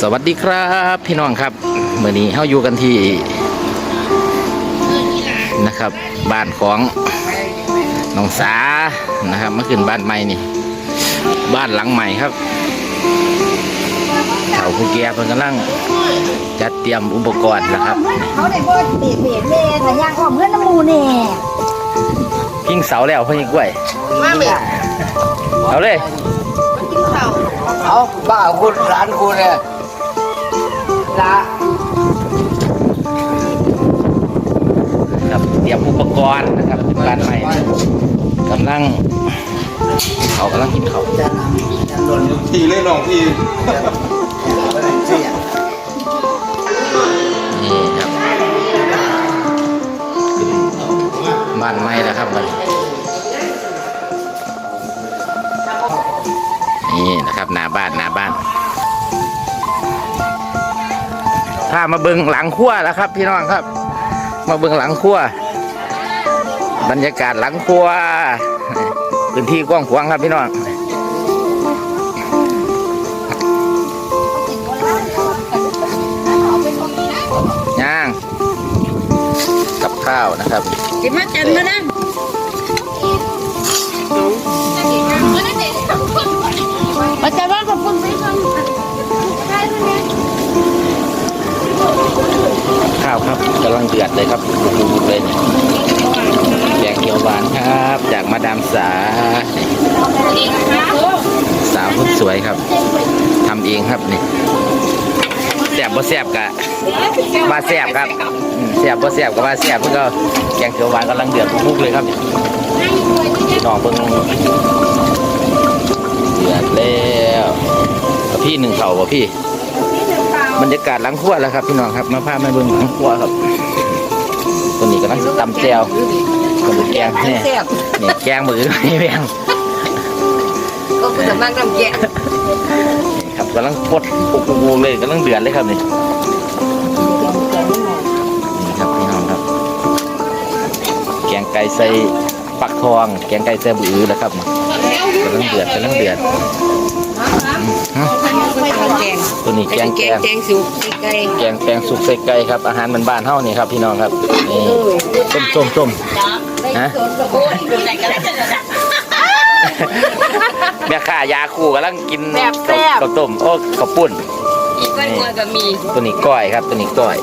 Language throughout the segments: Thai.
สวัสดีครับพี่น้องครับเมื่อนี้เฮาอยู่กันที่นะครับ บ้านของน้องสานะครับเมื่อคืนบ้านใหม่นี่ บ้านหลังใหม่ครับเขาผู้แก่เพิ่นกำลังจัดเตรียมอุปกรณ์นะครับ เขาได้บ่ติดเบรกเน่แต่ยางอ้อมเพื่อนน้ำมูแน่พิงเสาแล้วเพ่อยิงกล้วยมาเมเอาเลย เอาบ้าคุณร้านคุณเนี่ย ละครับเตรียมอุปกรณ์นะครับบ้านใหม่กำลังเขากำลังกินเขาวจะนำจะหล่นทีเล่นน้องทีไปไหนเสียนี่ครับบ้านไม้แล้วครับบัดนี้นี่นะครับหน้าบ้านหน้าบ้าน พามาเบิงหลังครัวแล้วครับ พี่น้องครับ มาเบิงหลังครัวบรรยากาศหลังครัวพื้นที่กว้างขวางครับพี่น้องย่าง กับข้าวนะครับกินมาจันมานะ ข้าวครับกำลังเดือดเลยครับบุบเลยเนี่ยแกงเขียวหวานครับ จากมาดามสา สาวคนสวยครับทำเองครับนี่แสบบ่แสบกะว่าแสบครับแสบบ่แสบก็ว่าแสบเพื่อก็แกงเขียวหวานกำลังเดือดพุกเลยครับพี่น้องเพิ่งเดือดแล้วพี่หนึ่งเข่าบ่ะพี่ บรรยากาศหลังครัวแล้วครับพี่น้องครับมาพามาเบิ่งหลังครัวครับตัวนี้กำลังสิตำแจวตัวนี้แกงเนี่ยแซ่บนี่แกงมือไม่แบงก็คือสำนักน้ำแกะนี่ครับกำลังพดปุกปูเลยกำลังเดือดเลยครับนี่นี่ครับพี่น้องครับ แกงไก่ใส่ปักทอง แกงไก่ใส่บือแล้วครับกำลังเดือดกำลังเดือดอืมฮะแกง ตัวนี้แกงแกแกงงแกงสุกไก่แกงแกงสุกใส่ไก่ครับ อาหารมันบ้านๆเฮานี่ครับพี่น้องครับนี่ต้มต้มต้มฮะแม่ค้ายาคูกำลังกินข้าวข้าวต้มโอ้ข้าวปุ้นอีกก้อยก็มีตัวนี้ก้อยครับ ตัวนี้ก้อย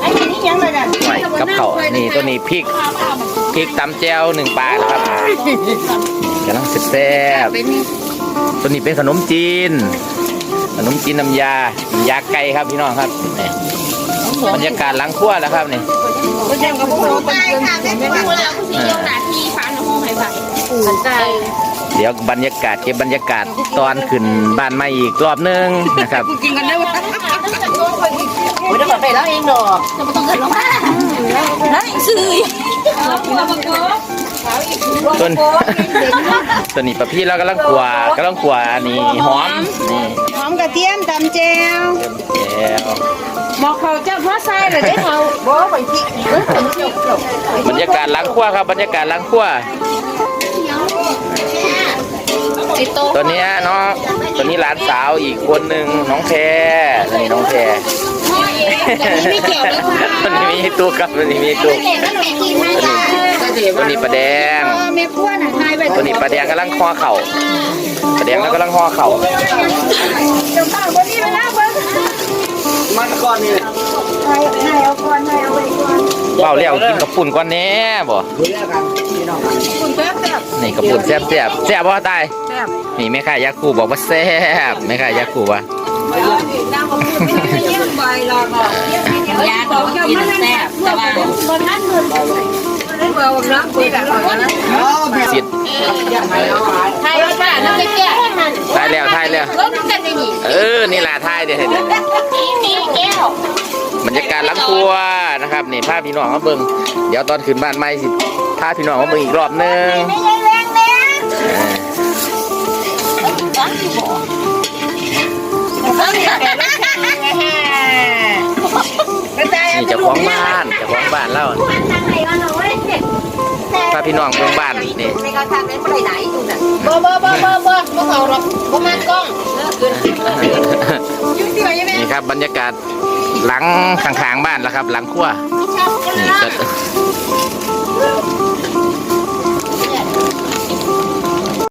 ไอ้นี่ยังเลยน่ะก้อยกับเขาวนี่ตัวนี้พริกพริกตำแจวหนึ่งปลาครับกำลังแซ่บเป็นๆตัวนี้เป็นขนมจีน ขนมจีนน้ำยาน้ำยาไก่ครับพี่น้องครับนี่บรรยากาศหลังครัวแล้วครับนี่ก็ยังกับพวกเราเป็นเพื่อนกันไม่ได้สนใจเดี๋ยวบรรยากาศเก็บบรรยากาศตอนขึ้นบ้านใหม่อีกรอบหนึงนะครับกินกันได้วะโอ้ยถ้าเปิดไปแล้วเองดอกจะไม่ต้องเกิดหรอกนั่นซื้อ ต้นตัวนี้ปะพี่เรากำลังขัวกำลังขัวอันนี้หอมนี่หอมกระเทียมตำแจวเตรียมแจวบอกเขาเจ้าพ่อใส่เลยได้เขาบอกไปพริกเออผมจบจบบรรยากาศหล้างขั้วครับบรรยากาศหล้างขั้วติดโต๊ะตัวเนี้ยเนาะตัวนี้หลานสาวอีกคนหนึ่งน้องแพรนี่น้องแพรไม่เกี่ยวเลยค่ะตัวนี้มีตู้ครับตัวนี้มีตู้เด็กก็หนูกินไหมล่ะ ตัวนี้ปลาแดงแม่ขั้วน่ะทายไปตัวนี้ปลาแดงกำลังห่อเข่าปลาแดงแล้วกำลังห่อเข่าเดี๋ยวข้าวคนนี้ไปแล้วเบิ้งมันก้อนนี่ทายทายเอาก่อนทายเอาไปก่อนเบาแล้วกินกับปุ่นก่อนแน่บ่คุยแล้วกันพี่น้องกันคุณแป๊บแป๊บนี่กับปุ่นแซ่บแซ่บแซ่บบ่ตายแป๊บนี่แม่ค้ายาคูบอกว่าแซ่บแม่ค้ายาคูว่านั่งเขาพูดไม่เยี่ยมใบหรอกยาหนูกินแซ่บแต่ว่า บนท่านมือได้เบอร์น้ำคุยแบบนั้นเอาแบบสิทยังไทยค่ะน้ำไปแก้ทายแล้วทายแล้วรถกันได้หนิเออ นี่แหล่ะทายเดี๋ยวเห็นมีแก้วบรรยากาศล้างครัวนะครับนี่พาพพี่น้องมาเบิ่งเดี๋ยวตอนขึ้นบ้านใหม่สิพาพพี่น้องมาเบิ่งอีกรอบนึงไม่ใช่แรงแน่เออนี่เจ้าของบ้านเจ้าของบ้านเล่า พี่น้องเบิ่งบ้านนี่ไม่เขาทำเป็นไปไหนอยู่น่ะบ่บ่บ่บ่บ่บ่เขาหรอกบ่มากล้องนี่ครับบรรยากาศหลังข้างๆบ้านแล้วครับ หลังครัวนี่ก็